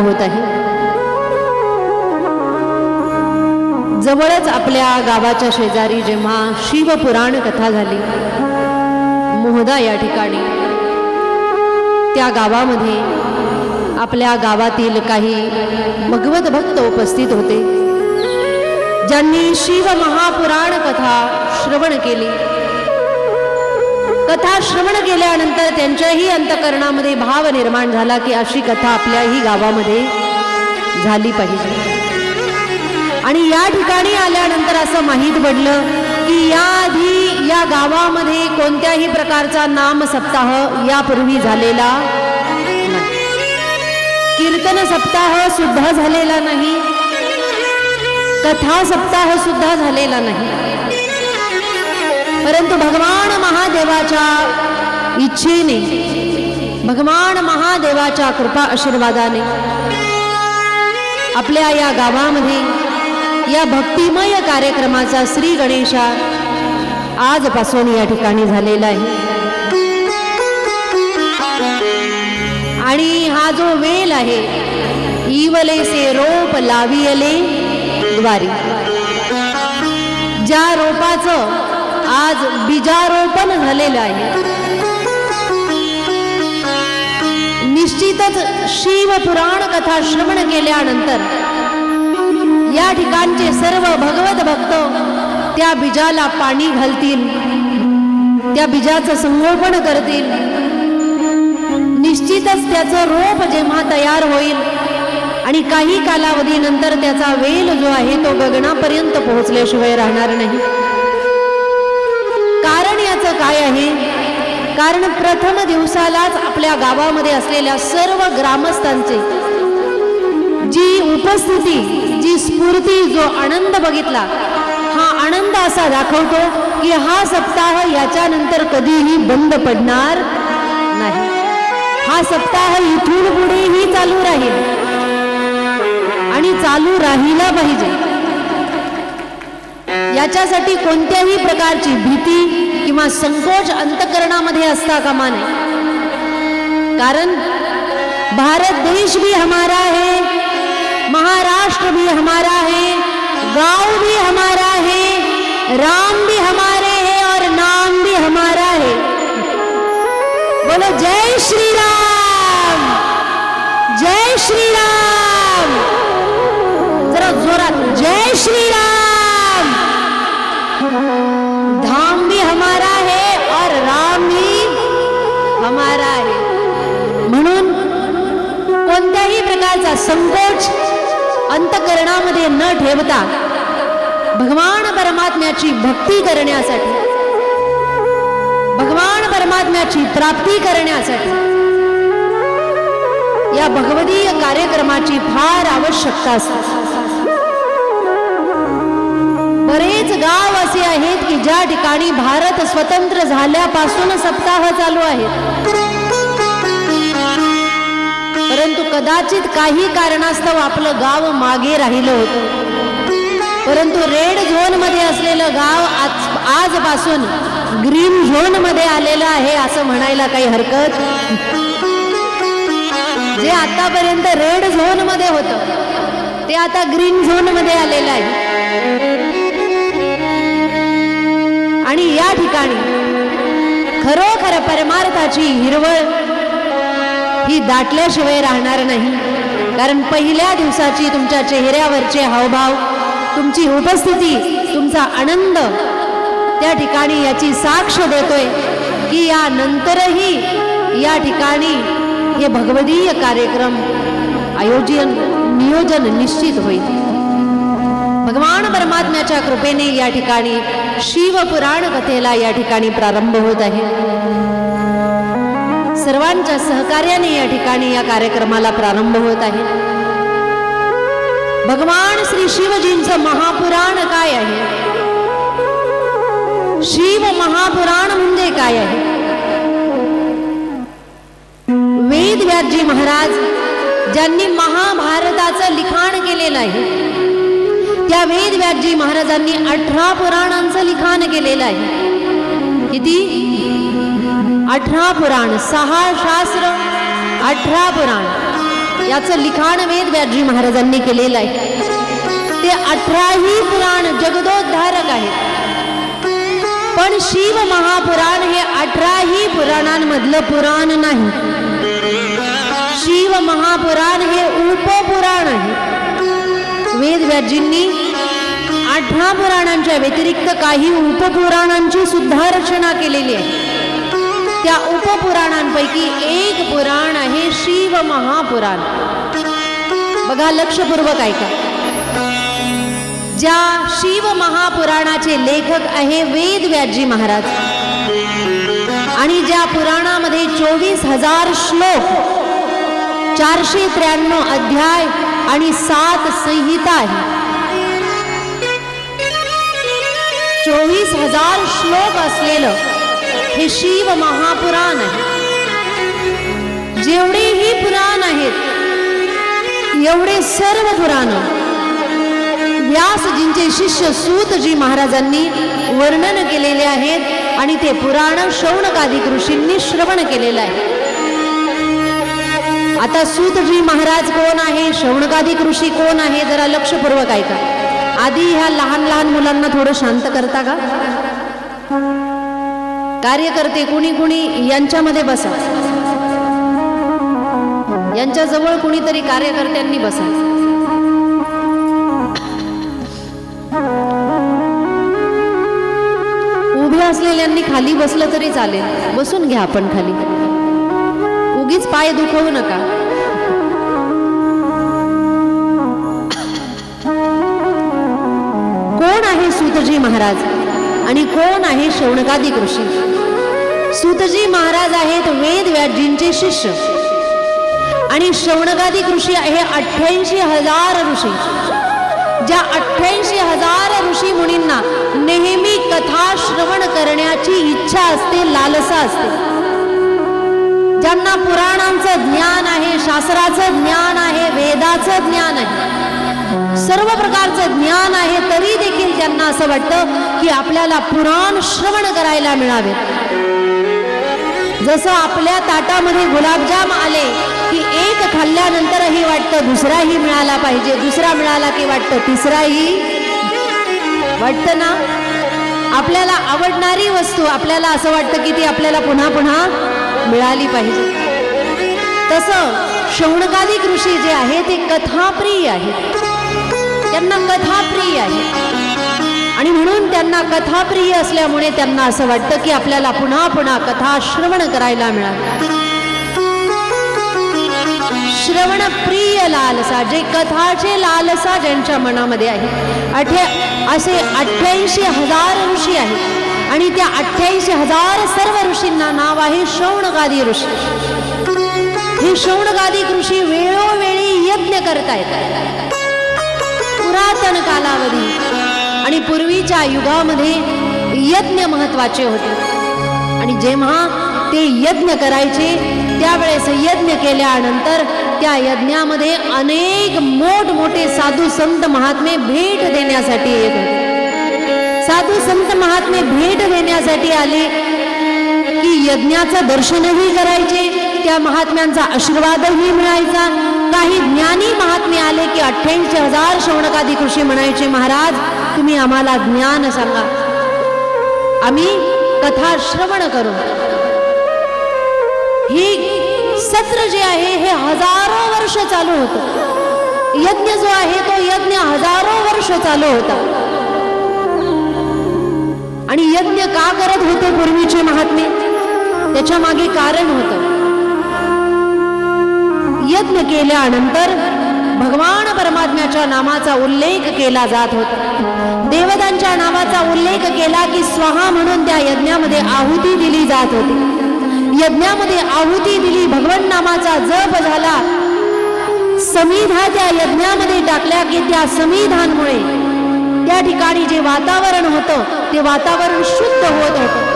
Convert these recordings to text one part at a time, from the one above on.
होत आहे. जवळच आपल्या गावाच्या शेजारी जेव्हा शिवपुराण कथा झाली मोहदा या ठिकाणी. त्या गावामध्ये आपल्या गावातील काही भगवत भक्त उपस्थित होते. ज्यांनी शिव महापुराण कथा श्रवण केली. कथा श्रवण केल्यानंतर त्यांच्याही अंतकरणामध्ये भाव निर्माण झाला की अशी कथा आपल्याही गावामध्ये झाली पाहिजे. आणि या ठिकाणी आल्यानंतर असं माहीत पडलं की याआधी या गावामध्ये कोणत्याही प्रकारचा नाम सप्ताह यापूर्वी झालेला कीर्तन सप्ताह सुद्धा झालेला नाही. कथा सप्ताह सुद्धा झालेला नाही. परंतु भगवान महादेवाच्या इच्छेने भगवान महादेवाच्या कृपा आशीर्वादाने आपल्या या गावामध्ये या भक्तिमय कार्यक्रमाचा श्री गणेशा आजपासून या ठिकाणी झालेला आहे. आणि हा जो वेल आहे इवलेसे रोप लावियले द्वारी. ज्या रोपाचं आज बीजारोपण झालेलं आहे. निश्चितच शिव पुराण कथा श्रवण केल्यानंतर या ठिकाणचे सर्व भगवत भक्त त्या बीजाला पाणी घालतील त्या बीजाचं संगोपन करतील. निश्चितच त्याचं रोप जेव्हा तयार होईल आणि काही कालावधीनंतर त्याचा वेल जो आहे तो गगनापर्यंत पोहोचल्याशिवाय राहणार नाही. काय आहे? कारण प्रथम दिवसालाच आपल्या गावामध्ये असलेल्या सर्व ग्रामस्थांचे जी उपस्थिती जी स्फूर्ती जो आनंद बघितला हा आनंद असा दाखवतो की हा सप्ताह याच्यानंतर कधीही बंद पडणार नाही. हा सप्ताह इथून पुढेही चालू राहील आणि चालू राहिला पाहिजे. याच्यासाठी कोणत्याही प्रकारची भीती किंवा संकोच अंतकरणामध्ये असता कामा नये. कारण भारत देश भी हमारा है, महाराष्ट्र भी हमारा है, गाँव भी हमारा है, राम भी हमारे हैं और नाम भी हमारा है। बोलो, जय श्री राम जय श्री राम जरा जोरात, जय श्री कोणत्याही संकोच अंतकरणामध्ये न ठेवता भगवान परमात्म्याची भक्ती करण्यासाठी भगवान परमात्म्याची प्राप्ती करण्यासाठी या भगवदीय कार्यक्रमाची फार आवश्यकता असते. बरेच गाव असे आहेत की ज्या ठिकाणी भारत स्वतंत्र झाल्यापासून सप्ताह चालू आहेत. परंतु कदाचित काही कारणास्तव आपलं गाव मागे राहिलं होतं. परंतु रेड झोनमध्ये असलेलं गाव आज आजपासून ग्रीन झोनमध्ये आलेलं आहे असं म्हणायला काही हरकत? जे आतापर्यंत रेड झोनमध्ये होतं ते आता ग्रीन झोनमध्ये आलेलं आहे. आणि या ठिकाणी खरोखर परमार्थाची हिरवळ ही दाटल्याशिवाय राहणार नाही. कारण पहिल्या दिवसाची तुमच्या चेहऱ्यावरचे हावभाव तुमची उपस्थिती तुमचा आनंद त्या ठिकाणी याची साक्ष देतोय की यानंतरही या ठिकाणी हे भगवदीय कार्यक्रम आयोजन नियोजन निश्चित होईल. भगवान परमात्म्याच्या कृपेने या ठिकाणी शिवपुराण कथेला या ठिकाणी प्रारंभ होत आहे. सर्वांच्या सहकार्याने या ठिकाणी या कार्यक्रमाला प्रारंभ होत आहे. भगवान श्री शिवजींचं महापुराण काय आहे? शिव महापुराण म्हणजे काय आहे? वेद व्याजी महाराज ज्यांनी महाभारताचं लिखाण केलेलं आहे त्या वेद व्याजी महाराजांनी अठरा पुराणांचं लिखाण केलेलं आहे. किती? अठरा पुराण सहा शास्त्र अठरा पुराण. याचं लिखाण वेद व्याजी महाराजांनी केलेलं आहे. ते अठराही पुराण जगदोद्धारक आहेत. पण शिव महापुराण हे अठराही पुराणांमधलं पुराण नाही. शिव महापुराण हे उपपुराण आहे. वेद व्याजींनी अठरा पुराणांच्या व्यतिरिक्त काही उपपुराणांची सुद्धा रचना केलेली आहे. त्या उपपुराणांपैकी एक पुराण आहे शिव महापुराण. बघा लक्षपूर्वक ऐका. ज्या शिव महापुराणाचे लेखक आहे वेद व्याजी महाराज. आणि ज्या पुराणामध्ये चोवीस हजार श्लोक चारशे त्र्याण्णव अध्याय आणि सात संहिता आहे. चोवीस हजार श्लोक असलेलं हे शिव महापुराण आहे. जेवढेही पुराण आहेत एवढे सर्व पुराण. व्यासजींचे शिष्य सूतजी महाराजांनी वर्णन केलेले आहेत आणि ते पुराण शौनकाधिक ऋषींनी श्रवण केलेलं आहे. आता सूतजी महाराज कोण आहे? शौनकाधिक ऋषी कोण आहे? जरा लक्षपूर्वक ऐका. आधी ह्या लहान लहान मुलांना थोडं शांत करता का? कार्यकर्ते कुणी कुणी यांच्यामध्ये बसा यांच्याजवळ कुणीतरी कार्यकर्त्यांनी बसा उभे असलेल्यांनी खाली बसलं तरी चालेल. बसून घ्या आपण खाली. उगीच पाय दुखवू नका. कोण आहे सुतजी महाराज? आणि कोण आहे शौनकादी कृषी सुतजी महाराज आहेत वेद व्याजींचे शिष्य. आणि शौनकादिक ऋषी आहे अठ्ठ्याऐंशी हजार ऋषी. ज्या अठ्ठ्याऐंशी हजार ऋषी मुनींना नेहमी कथा श्रवण करण्याची इच्छा असते लालसा असते. ज्यांना पुराणांचं ज्ञान आहे शास्त्राचं ज्ञान आहे वेदाचं ज्ञान आहे सर्व प्रकारचं ज्ञान आहे तरी देखील त्यांना असं वाटतं की आपल्याला पुराण श्रवण करायला मिळावे. जसं आपल्या ताटामध्ये गुलाबजाम आले की एक खाल्ल्यानंतरही वाटतं दुसराही मिळाला पाहिजे दुसरा मिळाला की वाटतं तिसराही? वाटतं ना? आपल्याला आवडणारी वस्तू आपल्याला असं वाटतं की ती आपल्याला पुन्हा पुन्हा मिळाली पाहिजे. तसं शौनकादिक ऋषी जे आहे ते कथाप्रिय आहेत. त्यांना कथाप्रिय आहे आणि म्हणून त्यांना कथाप्रिय असल्यामुळे त्यांना असं वाटतं की आपल्याला पुन्हा पुन्हा कथा श्रवण करायला मिळाल. श्रवण प्रिय लालसा जे कथाचे लालसा ज्यांच्या मनामध्ये आहे. अठे असे अठ्ठ्याऐंशी हजार ऋषी आहेत. आणि त्या अठ्ठ्याऐंशी हजार सर्व ऋषींना नाव आहे शौणगादी ऋषी. हे शौणगादी ऋषी वेळोवेळी यज्ञ करतायत. पुरातन कालावधी. आणि पूर्वीच्या युगामध्ये यज्ञ महत्त्वाचे होते. आणि जेव्हा ते यज्ञ करायचे त्यावेळेस यज्ञ केल्यानंतर त्या यज्ञामध्ये अनेक मोठमोठे साधू संत महात्मे भेट देण्यासाठी येत होते. साधू संत महात्मे भेट देण्यासाठी आले की यज्ञाचं दर्शनही करायचे त्या महात्म्यांचा आशीर्वादही मिळायचा. काही ज्ञानी महात्मे आले की अठ्ठ्याऐंशी हजार शौनकादी कृषी म्हणायचे महाराज तुम्ही आम्हाला ज्ञान सांगा. आम्ही कथा श्रवण करू. ही सत्र जे आहे हे हजारो वर्ष चालू होतं. यज्ञ जो आहे तो यज्ञ हजारो वर्ष चालू होता. आणि यज्ञ का करत होते पूर्वीचे महात्मे? त्याच्यामागे कारण होतं. यज्ञ केल्यानंतर भगवान परमात्म्याच्या नामाचा उल्लेख केला जात होता. देवतांच्या नावाचा उल्लेख केला की स्वाहा म्हणून त्या यज्ञामध्ये आहुती दिली जात होती. यज्ञामध्ये आहुती दिली भगवन नामाचा जप झाला. समिधा त्या यज्ञामध्ये टाकल्या की त्या समिधांमुळे. त्या ठिकाणी जे वातावरण होतं ते वातावरण शुद्ध होत होतं.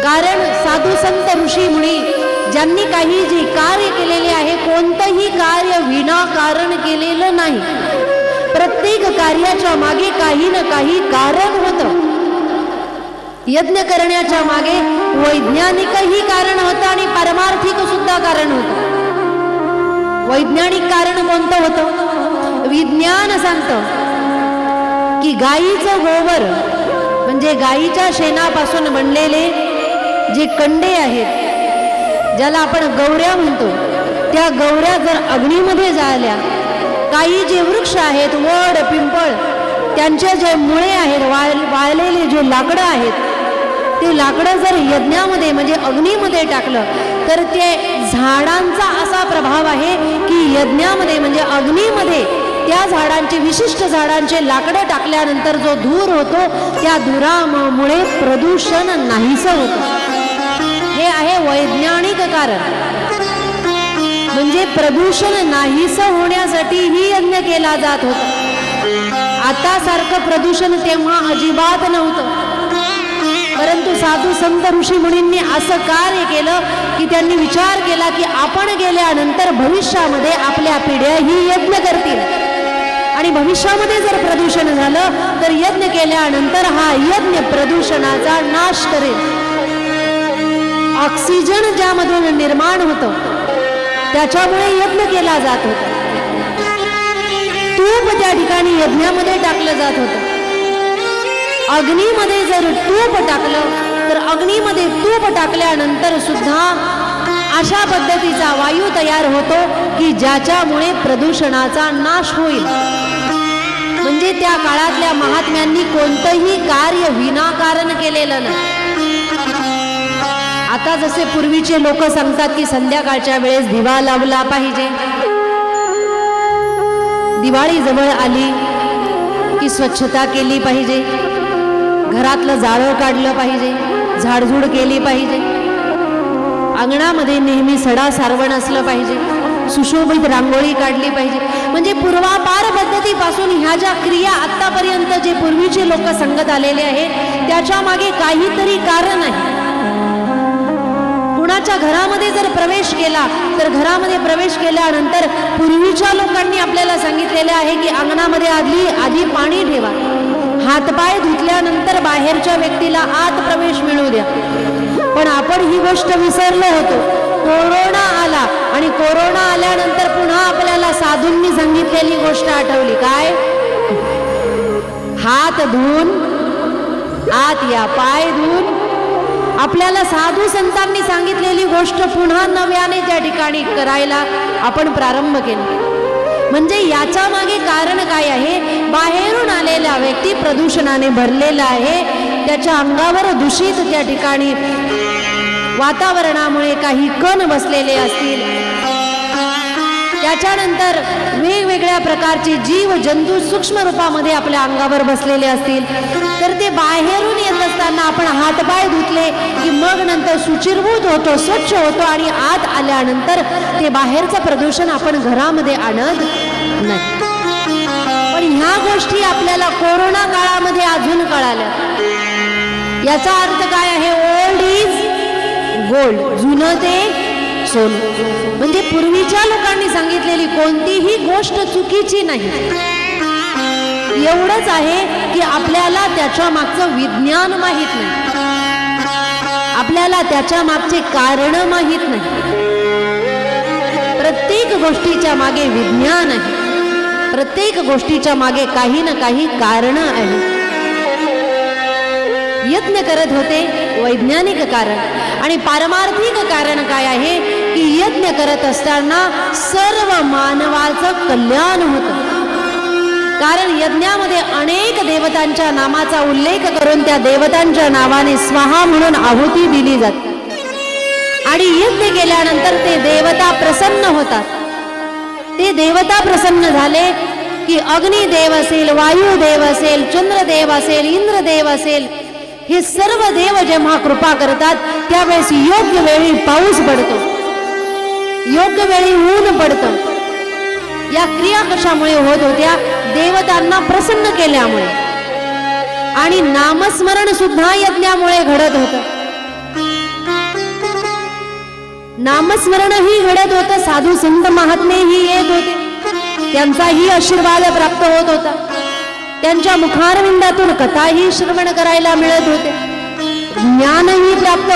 कारण साधू संत ऋषी मुनी ज्यांनी काही जे कार्य केलेले आहे कोणतंही कार्य विनाकारण केलेलं नाही. प्रत्येक कार्याच्या मागे काही ना काही कारण होतं. यज्ञ करण्याच्या मागे वैज्ञानिकही कारण होतं आणि पारमार्थिक सुद्धा कारण होतं. वैज्ञानिक कारण कोणतं होतं? विज्ञान सांगतं. की गाईचं गोवर म्हणजे गाईच्या शेणापासून बनलेले जे कंडे आहेत ज्याला आपण गौऱ्या म्हणतो. त्या गौऱ्या जर अग्नीमध्ये जाळल्या काही जे वृक्ष आहेत वड पिंपळ त्यांचे जे मुळे आहेत वाळ वाळलेले जे लाकडं आहेत ते लाकडं जर यज्ञामध्ये म्हणजे अग्नीमध्ये टाकलं तर ते झाडांचा असा प्रभाव आहे की यज्ञामध्ये म्हणजे अग्नीमध्ये त्या झाडांचे विशिष्ट झाडांचे लाकडं टाकल्यानंतर जो धूर होतो त्या धुरामुळे प्रदूषण नाहीसं होतं. आहे वैज्ञानिक कारण. म्हणजे प्रदूषण नाहीसं होण्यासाठी ही यज्ञ केला जात होता. आता सारखं प्रदूषण तेव्हा अजिबात नव्हतं. परंतु साधू संत ऋषी मुनींनी असं कार्य केलं की त्यांनी विचार केला की आपण गेल्यानंतर भविष्यामध्ये आपल्या पिढ्या ही यज्ञ करतील. आणि भविष्यामध्ये जर प्रदूषण झालं तर यज्ञ केल्यानंतर हा यज्ञ प्रदूषणाचा नाश करेल. ऑक्सिजन ज्यामधून निर्माण होतं त्याच्यामुळे यज्ञ केला जात होता. तूप त्या ठिकाणी यज्ञामध्ये टाकलं जात होतं. अग्नीमध्ये जर तूप टाकलं तर अग्नीमध्ये तूप टाकल्यानंतर सुद्धा अशा पद्धतीचा वायू तयार होतो की ज्याच्यामुळे प्रदूषणाचा नाश होईल. म्हणजे त्या काळातल्या महात्म्यांनी कोणतंही कार्य विनाकारण केलेलं नाही. आता जसे पूर्वीचे लोक सांगतात की संध्याकाळच्या वेळेस दिवा लावला पाहिजे. दिवाळी जवळ आली की स्वच्छता केली पाहिजे. घरातलं जाळं काढलं पाहिजे झाडझूड केली पाहिजे. अंगणामध्ये नेहमी सडा सारवण असलं पाहिजे. सुशोभित रांगोळी काढली पाहिजे. म्हणजे पूर्वापार पद्धतीपासून ह्या ज्या क्रिया आत्तापर्यंत जे पूर्वीचे लोक सांगत आलेले आहेत त्याच्यामागे काहीतरी कारण आहे. कोणाच्या घरामध्ये जर प्रवेश केला तर घरामध्ये प्रवेश केल्यानंतर पूर्वीच्या लोकांनी आपल्याला सांगितलेले आहे की अंगणामध्ये आधी आधी पाणी ठेवा. हातपाय धुतल्यानंतर बाहेरच्या व्यक्तीला आत प्रवेश मिळू द्या. पण आपण ही गोष्ट विसरलो होतो. कोरोना आला आणि कोरोना आल्यानंतर पुन्हा आपल्याला साधूंनी सांगितलेली गोष्ट आठवली. काय? हात धुवून आत या पाय धुवून आपल्याला साधू संतांनी सांगितलेली गोष्ट पुन्हा नव्याने त्या ठिकाणी करायला आपण प्रारंभ केला. म्हणजे याच्या मागे कारण काय आहे? बाहेरून आलेला व्यक्ती प्रदूषणाने भरलेला आहे. त्याच्या अंगावर दूषित त्या ठिकाणी वातावरणामुळे काही कण बसलेले असतील. त्याच्यानंतर वेगवेगळ्या प्रकारचे जीव जंतू सूक्ष्म रूपामध्ये आपल्या अंगावर बसलेले असतील. तर ते बाहेरून येत असताना आपण हातपाय धुतले की मग नंतर सुचिरभूत होतो स्वच्छ होतो आणि आत आल्यानंतर ते बाहेरचं प्रदूषण आपण घरामध्ये आणत नाही. पण ह्या गोष्टी आपल्याला कोरोना काळामध्ये अजून कळाल्या. याचा अर्थ काय आहे? ओल्ड इज गोल्ड जुनं ते सोनं म्हणजे पूर्वीच्या लोकांनी सांगितलेली कोणतीही गोष्ट चुकीची नाही. एवढंच आहे की आपल्याला त्याच्या मागचं विज्ञान माहीत नाही. आपल्याला त्याच्या मागचे कारण माहीत नाही. प्रत्येक गोष्टीच्या मागे विज्ञान आहे. प्रत्येक गोष्टीच्या मागे काही ना काही कारण आहे. यत्न करत होते वैज्ञानिक कारण. आणि पारमार्थिक कारण काय आहे? की यज्ञ करत असताना सर्व मानवाचं कल्याण होतं. कारण यज्ञामध्ये अनेक देवतांच्या नामाचा उल्लेख करून त्या देवतांच्या नावाने स्वाहा म्हणून आहुती दिली जाते. आणि यज्ञ केल्यानंतर ते देवता प्रसन्न होतात. ते देवता प्रसन्न झाले की अग्निदेव असेल वायुदेव असेल चंद्रदेव असेल इंद्रदेव असेल हे सर्व देव जेव्हा कृपा करतात त्यावेळेस योग्य वेळी पाऊस पडतो. योग्य वेळी ऊन पडतं. या क्रिया कशामुळे होत होत्या? देवतांना प्रसन्न केल्यामुळे. आणि नामस्मरण सुद्धा यज्ञामुळे घडत होतं. नामस्मरणही घडत होतं साधू संत महात्मेही येत होते. त्यांचाही आशीर्वाद प्राप्त होत होता. त्यांच्या मुखारविंदातून कथाही श्रवण करायला मिळत होते. ज्ञानही प्राप्त